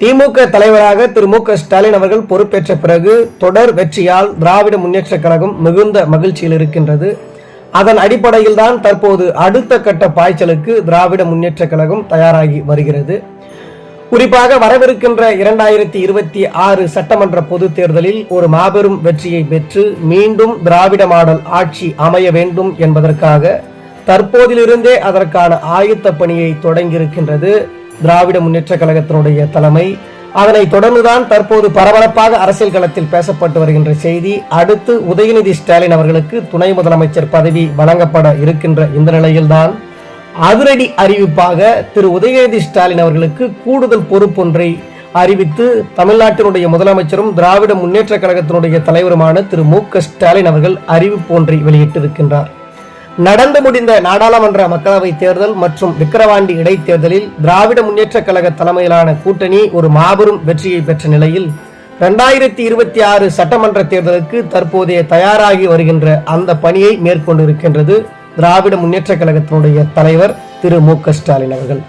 திமுக தலைவராக திரு மு க ஸ்டாலின் அவர்கள் பொறுப்பேற்ற பிறகு தொடர் வெற்றியால் திராவிட முன்னேற்ற கழகம் மிகுந்த மகிழ்ச்சியில் இருக்கின்றது. அதன் அடிப்படையில் தான் தற்போது அடுத்த கட்ட பாய்ச்சலுக்கு திராவிட முன்னேற்ற கழகம் தயாராகி வருகிறது. குறிப்பாக வரவிருக்கின்ற இரண்டாயிரத்தி இருபத்தி ஆறு சட்டமன்ற பொது தேர்தலில் ஒரு மாபெரும் வெற்றியை பெற்று மீண்டும் திராவிட மாடல் ஆட்சி அமைய வேண்டும் என்பதற்காக தற்போதிலிருந்தே அதற்கான ஆயுத்த பணியை தொடங்கியிருக்கின்றது. திராவிட முன்னேற்ற கழகத்தினுடைய தலைமை. அதனைத் தொடர்ந்துதான் தற்போது பரபரப்பாக அரசியல் களத்தில் பேசப்பட்டு வருகின்ற செய்தி அடுத்து உதயநிதி ஸ்டாலின் அவர்களுக்கு துணை முதலமைச்சர் பதவி வழங்கப்பட இருக்கின்ற இந்த நிலையில்தான். அதிரடி அறிவிப்பாக திரு உதயநிதி ஸ்டாலின் அவர்களுக்கு கூடுதல் பொறுப்பொன்றை அறிவித்து தமிழ்நாட்டினுடைய முதலமைச்சரும் திராவிட முன்னேற்ற கழகத்தினுடைய தலைவருமான திரு மு க ஸ்டாலின் அவர்கள் அறிவிப்பு ஒன்றை வெளியிட்டிருக்கின்றார். நடந்து முடிந்த நாடாளுமன்ற மக்களவை தேர்தல் மற்றும் விக்கிரவாண்டி இடைத்தேர்தலில் திராவிட முன்னேற்ற கழக தலைமையிலான கூட்டணி ஒரு மாபெரும் வெற்றியை பெற்ற நிலையில் இரண்டாயிரத்தி இருபத்தி ஆறு சட்டமன்ற தேர்தலுக்கு தற்போதைய தயாராகி வருகின்ற அந்த பணியை மேற்கொண்டிருக்கின்றது திராவிட முன்னேற்ற கழகத்தினுடைய தலைவர் திரு மு க ஸ்டாலின் அவர்கள்.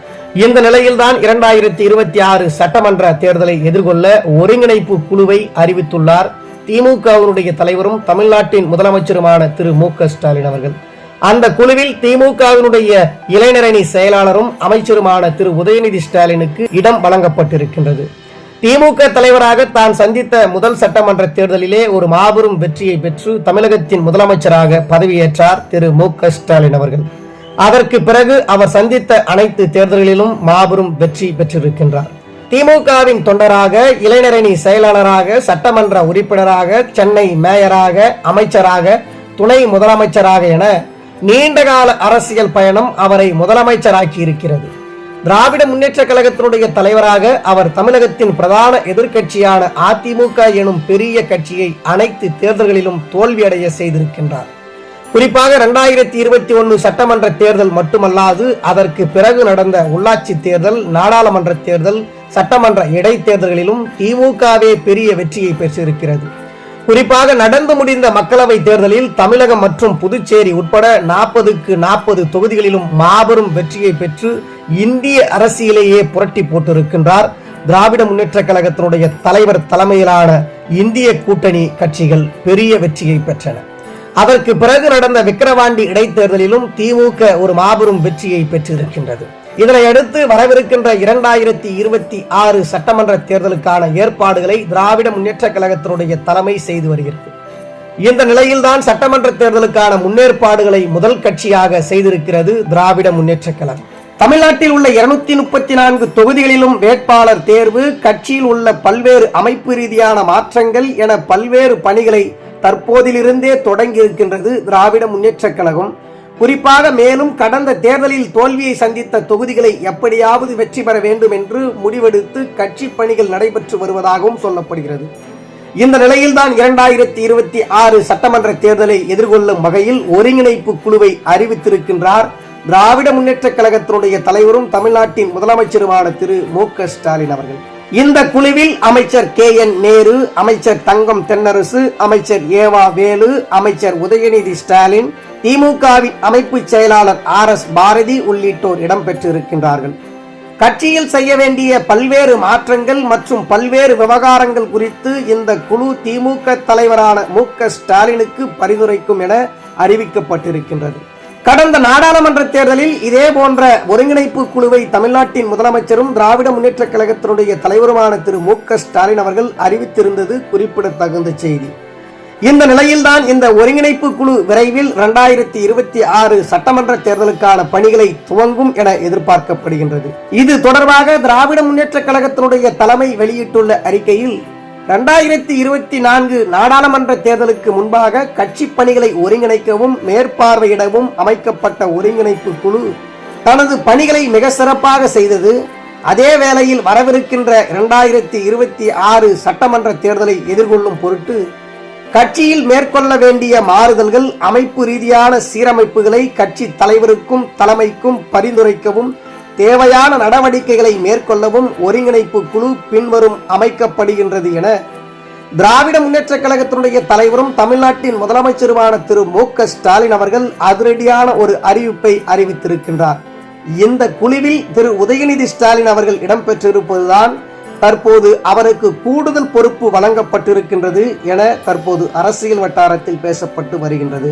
இந்த நிலையில்தான் இரண்டாயிரத்தி இருபத்தி ஆறு சட்டமன்ற தேர்தலை எதிர்கொள்ள ஒருங்கிணைப்பு குழுவை அறிவித்துள்ளார். திமுகவினுடைய தலைவரும் தமிழ்நாட்டின் முதலமைச்சருமான திரு மு க ஸ்டாலின் அவர்கள். அந்த குழுவில் திமுகவினுடைய இளைஞரணி செயலாளரும் அமைச்சருமான திரு உதயநிதி ஸ்டாலினுக்கு இடம் வழங்கப்பட்டிருக்கின்றது. திமுக தலைவராக தான் சந்தித்த முதல் சட்டமன்ற தேர்தலிலே ஒரு மாபெரும் வெற்றியை பெற்று தமிழகத்தின் முதலமைச்சராக பதவியேற்றார் திரு மு க ஸ்டாலின் அவர்கள். அதற்கு பிறகு அவர் சந்தித்த அனைத்து தேர்தல்களிலும் மாபெரும் வெற்றி பெற்றிருக்கின்றார். திமுகவின் தொண்டராக இளைஞரணி செயலாளராக சட்டமன்ற உறுப்பினராக சென்னை மேயராக அமைச்சராக துணை முதலமைச்சராக என நீண்டகால அரசியல் பயணம் அவரை முதலமைச்சராக்கி இருக்கிறது திராவிட முன்னேற்ற கழகத்தினுடைய தலைவராக அவர் தமிழகத்தின் பிரதான எதிர்க்கட்சியான அதிமுக எனும் பெரிய கட்சியை அனைத்து தேர்தல்களிலும் தோல்வியடைய செய்திருக்கின்றார். குறிப்பாக இரண்டாயிரத்தி இருபத்தி ஒன்று சட்டமன்ற தேர்தல் மட்டுமல்லாது அதற்கு பிறகு நடந்த உள்ளாட்சி தேர்தல் நாடாளுமன்ற தேர்தல் சட்டமன்ற இடைத்தேர்தல்களிலும் திமுகவே பெரிய வெற்றியை பெற்றிருக்கிறது. குறிப்பாக நடந்து முடிந்த மக்களவை தேர்தலில் தமிழகம் மற்றும் புதுச்சேரி உட்பட நாற்பதுக்கு நாற்பது தொகுதிகளிலும் மாபெரும் வெற்றியை பெற்று இந்திய அரசியலேயே புரட்டி போட்டிருக்கின்றார். திராவிட முன்னேற்ற கழகத்தினுடைய தலைவர் தலைமையிலான இந்திய கூட்டணி கட்சிகள் பெரிய வெற்றியை பெற்றன. அதற்கு பிறகு நடந்த விக்கிரவாண்டி இடைத்தேர்தலிலும் திமுக ஒரு மாபெரும் வெற்றியை பெற்றிருக்கின்றது. இதனையடுத்து வரவிருக்கின்ற இரண்டாயிரத்தி இருபத்தி ஆறு சட்டமன்ற தேர்தலுக்கான ஏற்பாடுகளை திராவிட முன்னேற்ற கழகத்தினுடைய தலைமை செய்து வருகிறது. இந்த நிலையில்தான் சட்டமன்ற தேர்தலுக்கான முன்னேற்பாடுகளை முதல் கட்சியாக செய்திருக்கிறது திராவிட முன்னேற்ற கழகம். தமிழ்நாட்டில் உள்ள இருநூத்தி முப்பத்தி நான்கு தொகுதிகளிலும் வேட்பாளர் தேர்வு கட்சியில் உள்ள பல்வேறு அமைப்பு ரீதியான மாற்றங்கள் என பல்வேறு பணிகளை தற்போதிலிருந்தே தொடங்கி இருக்கின்றது திராவிட முன்னேற்ற கழகம். குறிப்பாக மேலும் கடந்த தேர்தலில் தோல்வியை சந்தித்த தொகுதிகளை எப்படியாவது வெற்றி பெற வேண்டும் என்று முடிவெடுத்து கட்சி பணிகள் நடைபெற்று வருவதாகவும் சொல்லப்படுகிறது. இந்த நிலையில்தான் இரண்டாயிரத்தி இருபத்தி ஆறு சட்டமன்ற தேர்தலை எதிர்கொள்ளும் வகையில் ஒருங்கிணைப்பு குழுவை அறிவித்திருக்கின்றார் திராவிட முன்னேற்ற கழகத்தினுடைய தலைவரும் தமிழ்நாட்டின் முதலமைச்சருமான திரு மு க ஸ்டாலின் அவர்கள். இந்த குழுவில் அமைச்சர் கே என் நேரு அமைச்சர் தங்கம் தென்னரசு அமைச்சர் ஏவா வேலு அமைச்சர் உதயநிதி ஸ்டாலின் திமுகவின் அமைப்பு செயலாளர் ஆர் எஸ் பாரதி உள்ளிட்டோர் இடம்பெற்றிருக்கின்றார்கள். கட்சியில் செய்ய வேண்டிய பல்வேறு மாற்றங்கள் மற்றும் பல்வேறு விவகாரங்கள் குறித்து இந்த குழு திமுக தலைவரான மு க ஸ்டாலினுக்கு பரிந்துரைக்கும் என அறிவிக்கப்பட்டிருக்கின்றது. கடந்த நாடாளுமன்ற தேர்தலில் இதே போன்ற ஒருங்கிணைப்பு குழுவை தமிழ்நாட்டின் முதலமைச்சரும் திராவிட முன்னேற்ற கழகத்தினுடைய தலைவருமான திரு மு க ஸ்டாலின் அவர்கள் அறிவித்திருந்தது குறிப்பிடத்தகுந்த செய்தி. இந்த நிலையில்தான் இந்த ஒருங்கிணைப்பு குழு விரைவில் இரண்டாயிரத்தி இருபத்தி ஆறு சட்டமன்ற தேர்தலுக்கான பணிகளை துவங்கும் என எதிர்பார்க்கப்படுகின்றது. இது தொடர்பாக திராவிட முன்னேற்ற கழகத்தினுடைய தலைமை வெளியிட்டுள்ள அறிக்கையில் இரண்டாயிரத்தி இருபத்தி நான்கு நாடாளுமன்ற தேர்தலுக்கு முன்பாக கட்சி பணிகளை ஒருங்கிணைக்கவும் மேற்பார்வையிடவும் அமைக்கப்பட்ட ஒருங்கிணைப்பு குழு தனது பணிகளை மிக சிறப்பாக செய்தது. அதே வேளையில் வரவிருக்கின்ற இரண்டாயிரத்தி இருபத்தி ஆறு சட்டமன்ற தேர்தலை எதிர்கொள்ளும் பொருட்டு கட்சியில் மேற்கொள்ள வேண்டிய மாறுதல்கள் அமைப்பு ரீதியான சீரமைப்புகளை கட்சி தலைவருக்கும் தலைமைக்கும் பரிந்துரைக்கவும் தேவையான நடவடிக்கைகளை மேற்கொள்ளவும் ஒருங்கிணைப்பு குழு பின்வரும் அமைக்கப்படுகின்றது என திராவிட முன்னேற்ற கழகத்தினுடைய தலைவரும் தமிழ்நாட்டின் முதலமைச்சருமான திரு மு க ஸ்டாலின் அவர்கள் அதிரடியான ஒரு அறிவிப்பை அறிவித்திருக்கின்றார். இந்த குழுவில் திரு உதயநிதி ஸ்டாலின் அவர்கள் இடம்பெற்றிருப்பதுதான் தற்போது அவருக்கு கூடுதல் பொறுப்பு வழங்கப்பட்டிருக்கின்றது என தற்போது அரசியல் வட்டாரத்தில் பேசப்பட்டு வருகின்றது.